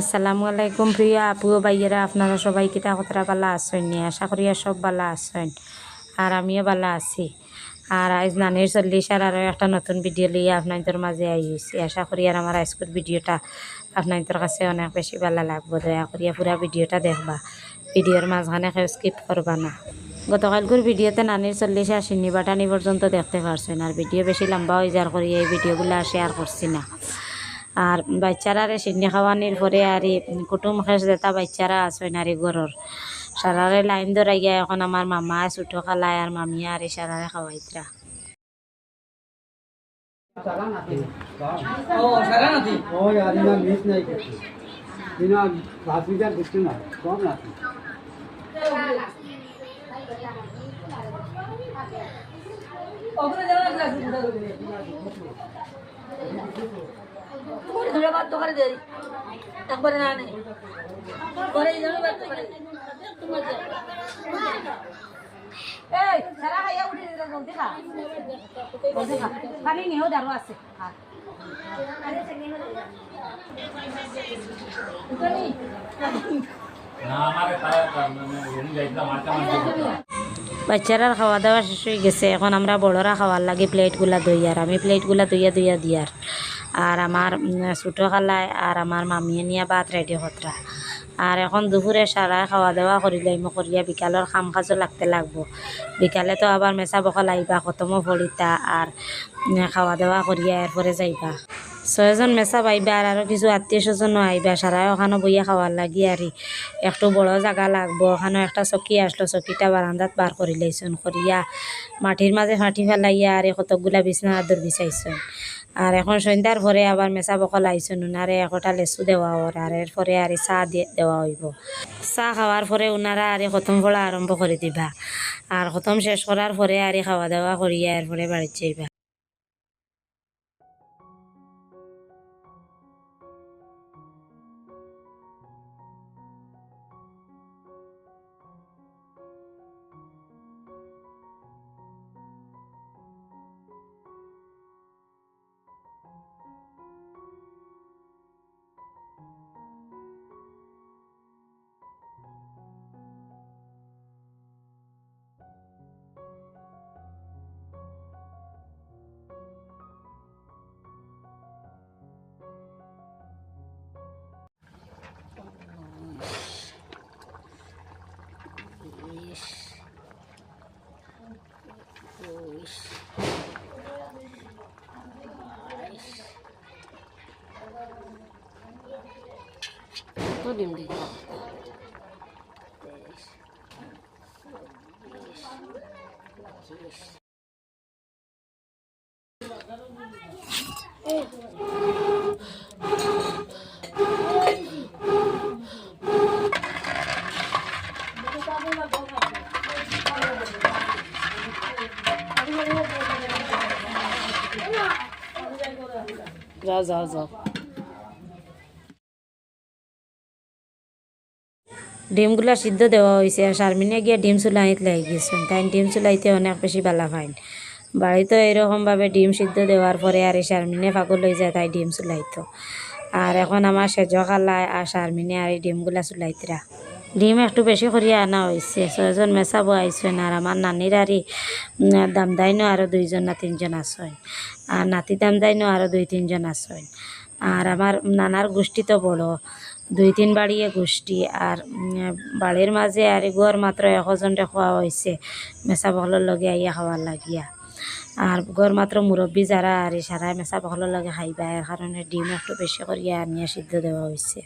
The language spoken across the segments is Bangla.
আসসালামু আলাইকুম প্রিয় আপু ভাইয়েরা, আপনারা সবাই কিতা কতটা বালা আছেন? নি আশা করি সব বালা আছেন। আর আমিও বালা আছি। আর আজ নানির চল্লিশ আর আরও একটা নতুন ভিডিও লিয়ে আপনাদের মাঝে আইছি আশা করি আর আমার আজকের ভিডিওটা আপনাদের কাছে অনেক বেশি ভালো লাগবো। দয়া করিয়া পুরা ভিডিওটা দেখবা। ভিডিওর মাঝখানে কেউ স্কিপ করবা না। গতকালকের ভিডিওতে নানির চল্লিশ আর সিন্নি বাটানি পর্যন্ত দেখতে পারছেন। আর ভিডিও বেশি লম্বা হয়ে যাওয়ার করি এই ভিডিওগুলো শেয়ার করছি না। আর বাচ্চারা সিন্নি খাওয়ানির পরে আর কুটুম খেস যেটা বাচ্চারা আছে নারী গরর সারারে লাইন ধরাই গিয়া এখন আমার মামা ছোটো খালায় আর মামিয়া আর সারারে খাওয়াইতরা ও মুড়ি করে দেই একবারে না নেই। করে এই সারা উঠে বলতে বলতে পানি আছে। বাচ্চারার খাওয়া দাওয়া শেষ হয়ে গেছে। এখন আমরা বড়রা খাওয়ার লাগে প্লেটগুলা ধুইয়ার। আমি প্লেটগুলা ধুইয়া ধুইয়া দিয়ার। আর আমার ছোটো খালায় আর আমার মামিয়ে নিয়ে ভাত রেডি হতরা আর এখন দুপুরে সারায় খাওয়া দাওয়া করিলাই মই করিয়া বিকালের খাম কাজও লাগতে লাগবো। বিকালে তো আবার মেচা বকল আইবা খতমও ভরিতা আর খাওয়া দাওয়া করিয়া এরপরে যাইবা। ছয়জন মেচা পাইবা আর আরও কিছু আত্মীয় স্বজনও আইবা সারায় ওখানে বইয়া খাওয়ার লাগি আর একটু বড় জায়গা লাগবো। ওখানে একটা চকি আসলো। চকিটা বারান্দাত বার করি লাইছুন করিয়া মাটির মাঝে ফাটি ফেলাইয়া আর কতকগুলা বিছনা আদর বিছাইছুন আর এখন সন্ধ্যার পরে আবার মেসা বকল আইছুন উনারে একটা লেচু দেওয়া ওর আর এর পরে আর চা দিয়ে দেওয়া হইব। চা খাওয়ার পরে উনারা আর খতম পড়া আরম্ভ করে দিবা। আর খতম শেষ করার পরে আর খাওয়া দাওয়া করিয়া এরপরে বাড়ি যাইবা। তো ডিম দি যাও যাও যাও ডিমগুলা সিদ্ধ দেওয়া হয়েছে, আর শারমিনে গিয়ে ডিম চুলাইতে লাই গেছেন। তাই ডিম চুলাইতে অনেক বেশি বালা ফাইন বাড়িতে এরকমভাবে ডিম সিদ্ধ দেওয়ার পরে আর এই শারমিনে ফাগল হয়ে যায়, তাই ডিম চুলাইতো। আর এখন আমার সেজ খালায় আর শারমিনে আর এই ডিমগুলা চুলাইতরা। ডিম একটু বেশি করিয়া আনা হয়েছে ছয়জন মেসাবো আইসেন আর আমার নানির আরই দাম দাইনও আরও দুইজন না তিনজন আসেন আর নাতি দাম দাইনও আরও দুই তিনজন আসেন আর আমার নানার গোষ্ঠী তো বড়, দুই তিন বাড়িয়ে গোষ্ঠী। আর বাড়ির মাঝে আর গড় মাত্র এশজনরে খোয়া হয়েছে মেচা বহলের লগে আইয়া খাওয়ার লাগিয়া। আর গড় মাত্র মুরব্বী যারা, আর সারা মেচা বহলের লগে খাইবা এর কারণে ডিম একটু বেশি করিয়া আনিয়া সিদ্ধ দেওয়া হয়েছে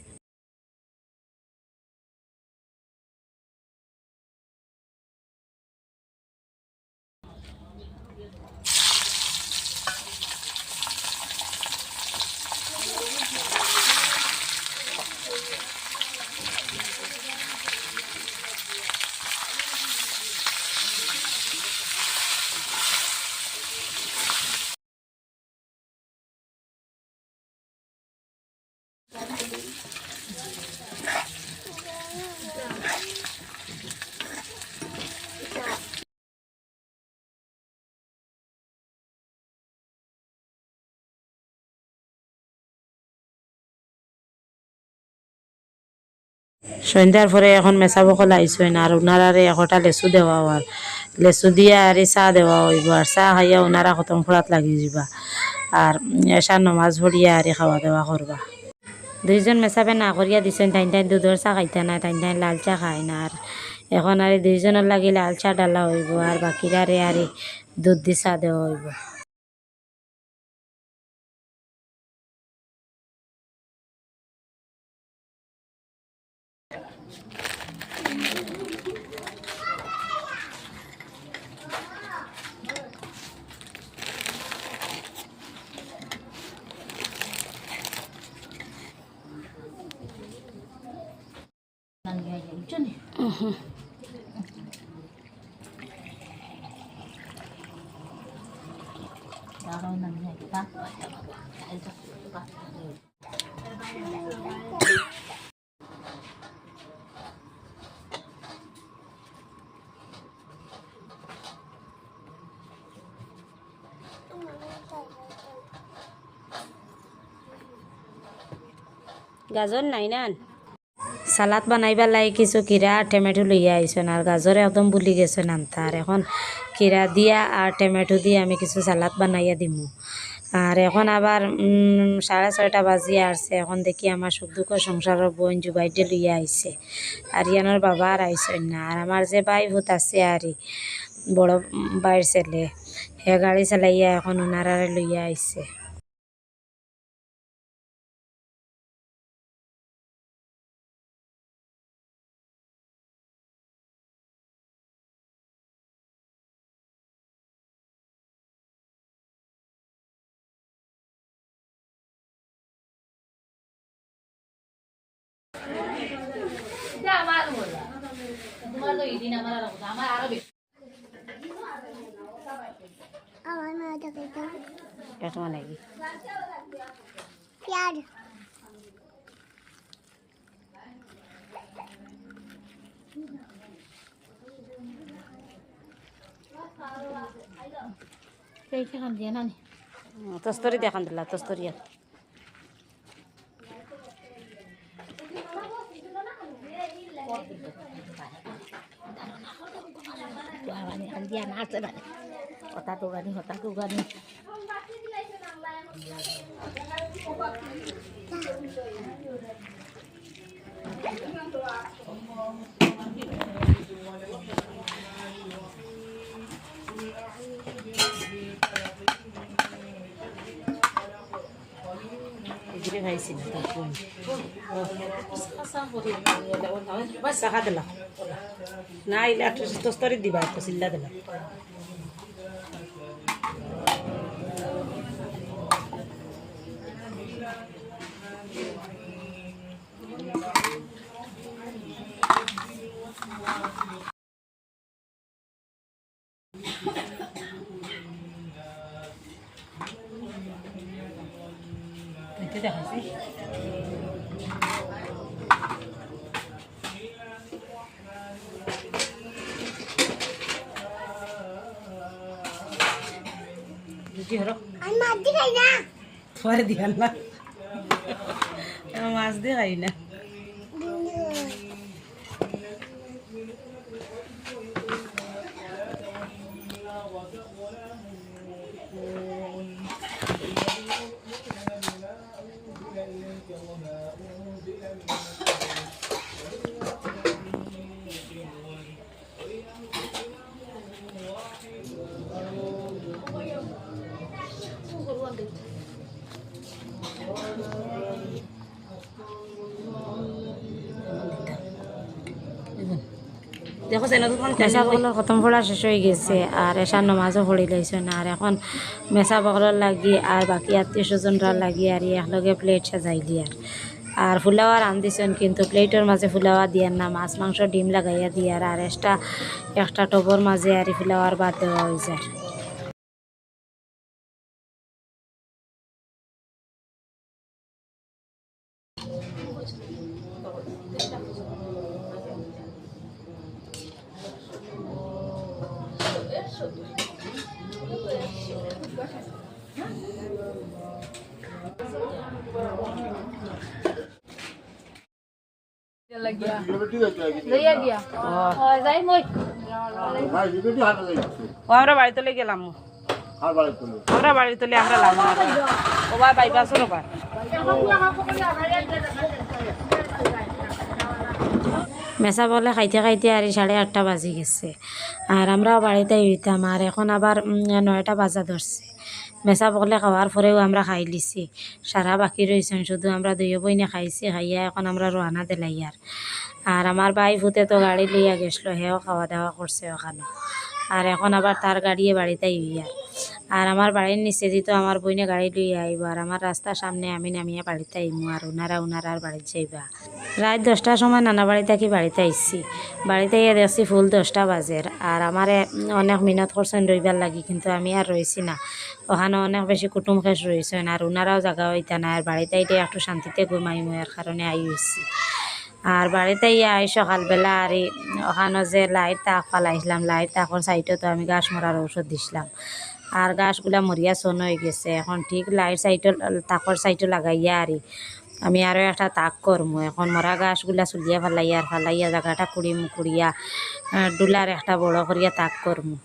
সন্ধ্যার পরে এখন মেসা বকল আইসেন আর ওনারারে একটা লেসু দেওয়া আর লেসু দিয়ে আর চাহ দেওয়া হইব আর চাহ খাইয়া ওনারা খতম খোলাত লাগি যাবা। আর এসার নমাজ ভরিয়া আর খাওয়া দাওয়া করবা দুইজন মেসাবে না করিয়া দিছেন তাইন তাইন দুধর চা খাইতা না তাইন তাইন লাল চা খায় না আর এখন আর দুইজনের লাগি লাল চা ডালা হইব আর বাকিরারে আর এই দুধ দি চা দেওয়া হইব। 나로 남는 얘기가 맞다 맞다 잘도 누가 gà rốt này nè সালাদ বানাইবার লাগে কিছু কিরা আর টমেটো লইয়া আইসন আর গাজরে একদম বুলি গেছে আনতা আর এখন কিরা দিয়া আর টমেটো দিয়ে আমি কিছু সালাদ বানাইয়া দিমু। আর এখন আবার সাড়ে ছয়টা বাজিয়ে আসছে এখন দেখি আমার সুখ দুঃখ সংসারের বোন জুবাইডে লইয়া আইছে আর ইয়ানোর বাবা আর আইসন না। আর আমার যে ভাই ভূত আছে আর বড় বাইর ছেলে হে গাড়ি চালাইয়া এখন ওনারারে লইয়া আইছে আমার মা দেখে এখন নাকি পেঁয়াজ তস্তরি দেখান দিলা তস্তরি আর এগুলি খাইছি না তারপর বাস শাখা দিলা না ইলে একটু তস্তরি দিবা একটু চিল্লা দিলা এতে দেখাইছি রুটি হরো আমি মাছ দিয়ে খাই না। তোমার দিয়ান না। মাছ দিয়ে খাই না। মেসা খতম পড়া শেষ হয়ে গেছে আর এসার নমাজও পড়ি লাইছে না আর এখন মেসা বকলের লাগি আর বাকি আত্মীয় স্বজনরা লাগি আর একলগে প্লেট সাজাইলি আর আর ফুলাওয়া রান্ধিছেন কিন্তু প্লেটের মাঝে ফুলাওয়া দিয়ার না মাছ মাংস ডিম লাগাইয়া দিয়ার আর একটা একটা টবর মাঝে আর ফুলাওয়ার বাদ দেওয়া হয়েছে আর আমরা বাড়ি তলে গেলাম আমরা বাড়ি তলে আমরা লাভ ওবার বাইপাসের ওবার মেসা বলে খাইতে খাইতে আর সাড়ে আটটা বাজি গেছে। আর আমরাও বাড়িতে হইতাম আর এখন আবার নয়টা বাজা ধরছে। মেসা বলে খাওয়ার পরেও আমরা খাই লিছি। সারা বাকি রয়েছেন শুধু আমরা দুই বইনে খাইছি খাইয়া এখন আমরা রোহানা দিলাইয়ার। আর আমার ভাই ভূতে তো গাড়ি লইয়া গেছিল হেও খাওয়া দাওয়া করছে ওখানে। আর এখন আবার তার গাড়িয়ে বাড়িতেই হইয়ার আর। আমার বাড়ির নিচে দিত আমার বইনে গাড়ি লইয়া আইব আর আমার রাস্তার সামনে আমি নামিয়া বাড়িতে আইমু আর ওনারা ওনারা আর বাড়িতে যাইবা। রাত দশটার সময় নানা বাড়ি থাকি বাড়িতে আইসি বাড়িতে গিয়ে দেখছি ফুল দশটা বাজের আর আমারে অনেক মিনত করছেন রইবার লাগি, কিন্তু আমি আর রয়েছি না। ওখানে অনেক বেশি কুটুম খেস রয়েছেন আর ওনারাও জায়গা হইতা না আর বাড়িতে আইতে একটু শান্তিতে ঘুমাইমু এর কারণে আই হয়েছি আর বাড়িতে ইয়ে আই সকালবেলা, আর ওখানে যে লাইট তাক ফালাইছিলাম লাইট তাকর সাইডে তো আমি গাছ মরার ঔষধ দিছিলাম। আর গাছগুলা মরিয়া চন হয়ে গেছে। এখন ঠিক লাইট সাইডে তাকর সাইডে লাগাইয়া আর। আমি আরও একটা তাক করমু। এখন মরা গাছগুলা চুলিয়া ফালাইয়া, আর ফালাইয়া জায়গাটা কুড়িমু, কুড়িয়া ডুলার একটা বড় করিয়া তাক করমু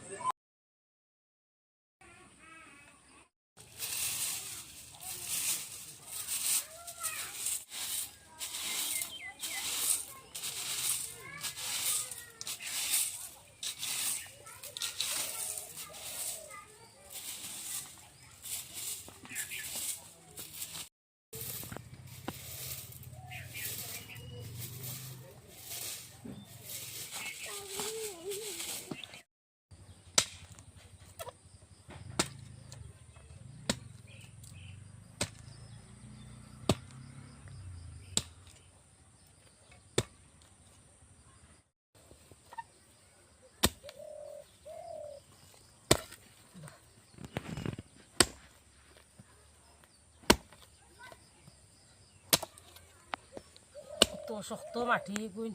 তো শক্ত মাটি গুণ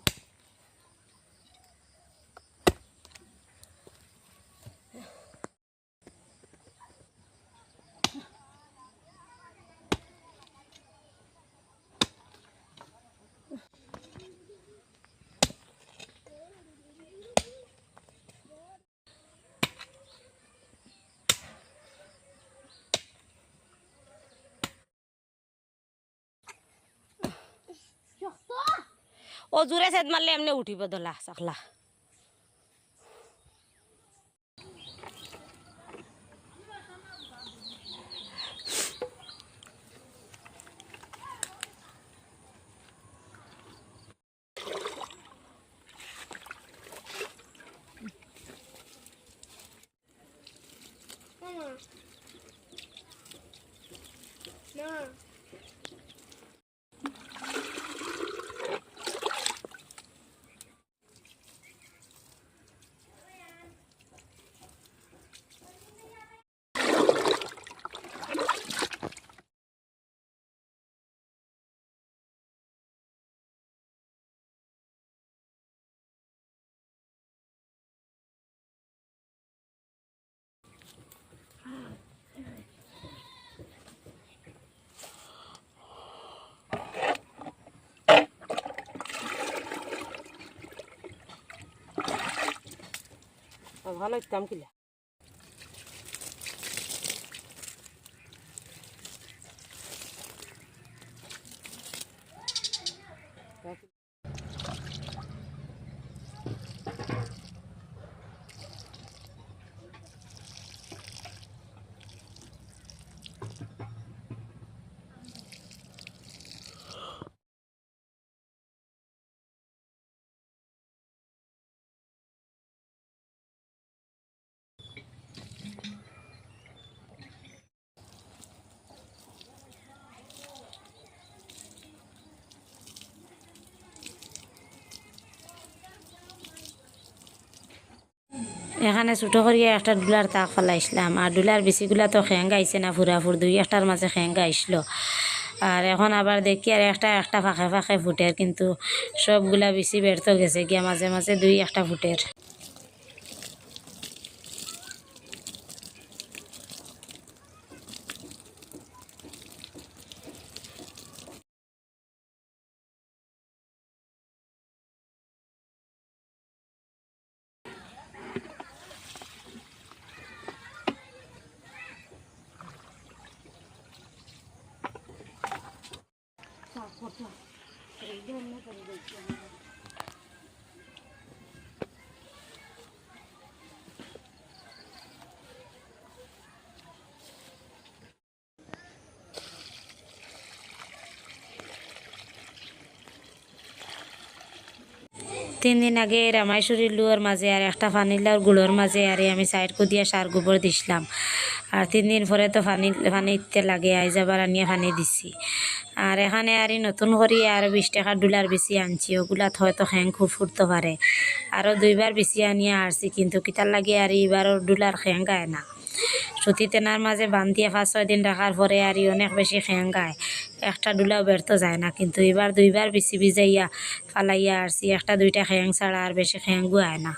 ও জোরে সেদ মারলে এমনি উঠিব দলা চাকলা ভালো ইতাম কিলা এখানে ছোটো করিয়া একটা ডুলার তাক ফেলাইছিলাম। আর ডুলার বেশিগুলা তো খেঙ্গা গাইছে না ফুরাফুর দুই একটার মাঝে খেঙ্গা গাইছিল আর এখন আবার দেখি আর একটা একটা ফাঁকে ফাঁকে ফুটের, কিন্তু সবগুলা বেশি ব্যর্থ গেছে গিয়া মাঝে মাঝে দুই একটা ফুটের। তিন দিন আগে রামাইশুরির লুয়োর মাঝে আর একটা ফানিলার গুড়োর মাঝে আর আমি সাইড কুদিয়া সার গোবর দিছিলাম। আর তিন দিন পরে তো ফানি ফানি ফানিতে লাগে, আইজ আবার আনিয়ে ফানি দিছি। আর এখানে আর নতুন করি আর বিশ টাকার ডুলার বেশি আনছি। ওগুলাত হয়তো হ্যাং খুব ফুটতে পারে আরও দুইবার বেশি আনিয়ে আসছি কিন্তু কিতার লাগে আর এইবারও ডুলার হ্যাং গায় না। সুতি তেনার মাঝে বান্ধিয়ে পাঁচ, ছয় দিন রাখার পরে আর অনেক বেশি খেং গায় একটা ডুলাও ব্যর্থ যায় না, কিন্তু এবার দুইবার বেশি ভিজাইয়া ফালাইয়া আসছি একটা দুইটা খেং ছাড়া আর বেশি খেং গুয়ায় না।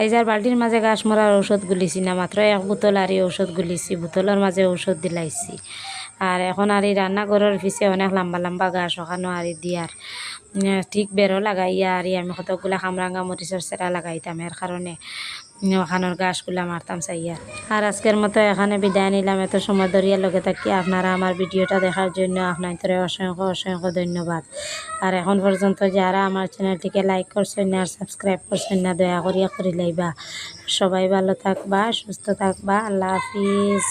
আইজার বাল্টির মাঝে গাছ মরার ঔষধ গুলিছি না, মাত্র এক বোতল আর ঔষধ গুলিছি বোতলের মাঝে ঔষধ দিলাইছি। আর এখন আর এই রান্নাঘরের পিছিয়ে অনেক লম্বা লম্বা গাছ ওখানো আর দিয়ার। ঠিক বেরো লাগাইয়া আর আমি কতগুলা খামরাঙ্গা মরিচের সেরা লাগাইতাম এর কারণে ওখানোর গাছগুলো মারতাম চাইয়া। আর আজকের মতো এখানে বিদায় নিলাম। এত সময় ধরিয়া লগে থাকি। আপনারা আমার ভিডিওটা দেখার জন্য আপনার অসংখ্য অসংখ্য ধন্যবাদ। আর এখন পর্যন্ত যারা আমার চ্যানেলটিকে লাইক করছেন না আর সাবস্ক্রাইব করছেন না, দয়া করিয়া করি লাইবা। সবাই ভালো থাকবা, সুস্থ থাকবা। আল্লাহ হাফিজ।